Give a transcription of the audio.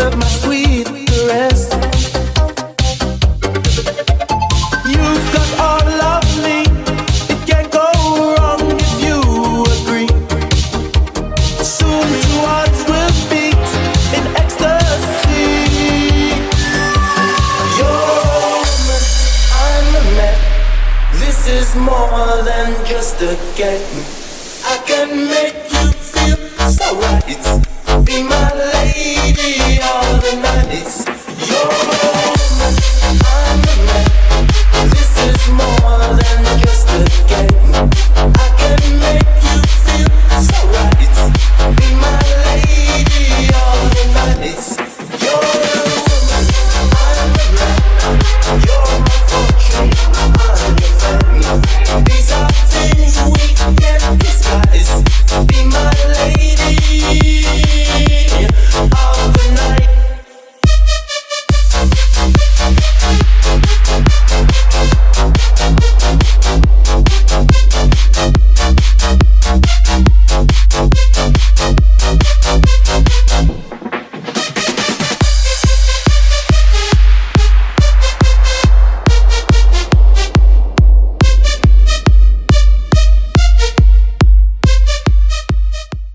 of my sweet caress. You've got me. It can't go wrong if you agree. Soon two hearts will beat in ecstasy. You're a woman, I'm man. This is more than just a game. I can make you feel so right. Be my lady. Oh.